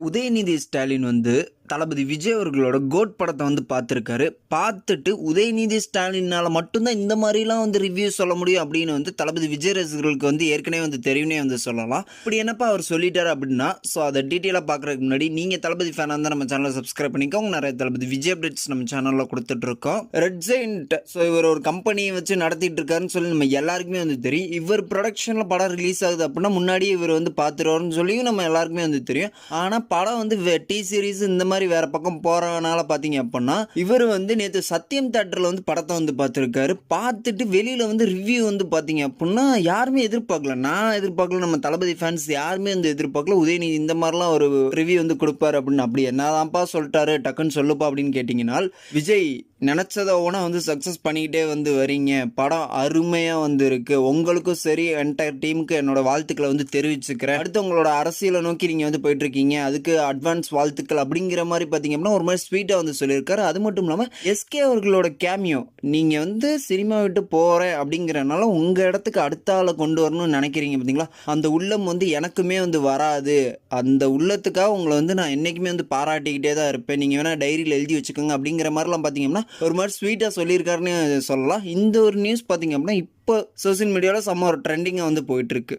உதயநிதி ஸ்டாலின் வந்து தளபதி விஜய் அவர்களோட கோட் படத்தை வந்து பார்த்துருக்காரு. பார்த்துட்டு உதயநிதி ஸ்டாலினால் மட்டும்தான் இந்த மாதிரிலாம் வந்து ரிவ்யூ சொல்ல முடியும் அப்படின்னு வந்து தளபதி விஜய் ரசிகர்களுக்கு வந்து ஏற்கனவே வந்து தெரியும்னே வந்து சொல்லலாம். இப்படி என்னப்பா அவர் சொல்லிட்டார் அப்படின்னா ஸோ அதை டீட்டெயிலாக பார்க்குறதுக்கு முன்னாடி நீங்கள் தளபதி ஃபேனாக இருந்தால் நம்ம சேனலை சப்ஸ்கிரைப் பண்ணிக்கோங்க. நிறைய தளபதி விஜய் அப்டேட்ஸ் நம்ம சேனலில் கொடுத்துட்ருக்கோம். ரெட் ஜெயின்ட் ஸோ இவர் ஒரு கம்பெனியை வச்சு நடத்திட்டு இருக்காருன்னு சொல்லி நம்ம எல்லாருக்குமே வந்து தெரியும். இவர் ப்ரொடக்ஷனில் படம் ரிலீஸ் ஆகுது அப்படின்னா முன்னாடியே இவர் வந்து பார்த்துருவாருன்னு சொல்லியும் நம்ம எல்லாருக்குமே வந்து தெரியும். ஆனால் படம் வந்து டி சீரீஸ் இந்த மாதிரி வேற பக்கம் போறதுனால பார்த்தீங்க அப்படின்னா இவர் வந்து நேற்று சத்தியம் தேட்டரில் வந்து படத்தை வந்து பார்த்துருக்காரு. பார்த்துட்டு வெளியில் வந்து ரிவ்யூ வந்து பார்த்தீங்க அப்படின்னா யாருமே எதிர்பார்க்கல. நான் எதிர்பார்க்கல நம்ம தளபதி ஃபேன்ஸ் யாருமே வந்து எதிர்பார்க்கல. உதயநிதி இந்த மாதிரிலாம் ஒரு ரிவ்யூ வந்து கொடுப்பாரு அப்படின்னு. அப்படி என்னதான்ப்பா சொல்லிட்டாரு டக்குன்னு சொல்லுப்பா அப்படின்னு கேட்டிங்கன்னா விஜய் நினச்சதை ஒன்றா வந்து சக்ஸஸ் பண்ணிக்கிட்டே வந்து வரீங்க. படம் அருமையாக வந்து இருக்கு உங்களுக்கும் சரி என்டையர் டீமுக்கு என்னோட வாழ்த்துக்களை வந்து தெரிவிச்சுக்கிறேன். அடுத்து உங்களோட அரசியலை நோக்கி நீங்கள் வந்து போயிட்டுருக்கீங்க அதுக்கு அட்வான்ஸ் வாழ்த்துக்கள் அப்படிங்கிற மாதிரி பார்த்தீங்க அப்படின்னா ஒரு மாதிரி ஸ்வீட்டாக வந்து சொல்லியிருக்காரு. அது மட்டும் இல்லாமல் எஸ்கே அவர்களோட கேமியோ நீங்கள் வந்து சினிமா விட்டு போகிறேன் அப்படிங்கிறனால உங்கள் இடத்துக்கு அடுத்த ஆளை கொண்டு வரணும்னு நினைக்கிறீங்க பார்த்தீங்களா அந்த உள்ளம் வந்து எனக்குமே வந்து வராது. அந்த உள்ளத்துக்காக உங்களை வந்து நான் என்றைக்குமே வந்து பாராட்டிக்கிட்டே தான் இருப்பேன். நீங்கள் வேணால் டைரியில் எழுதி வச்சுக்கோங்க அப்படிங்கிற மாதிரிலாம் பார்த்தீங்கன்னா ஒரு மாதிரி ஸ்வீட்டாக சொல்லியிருக்காருன்னு சொல்லலாம். இந்த ஒரு நியூஸ் பார்த்தீங்க அப்படின்னா இப்போ சோஷியல் மீடியாவில் செம்ம ஒரு ட்ரெண்டிங்காக வந்து போயிட்டுருக்கு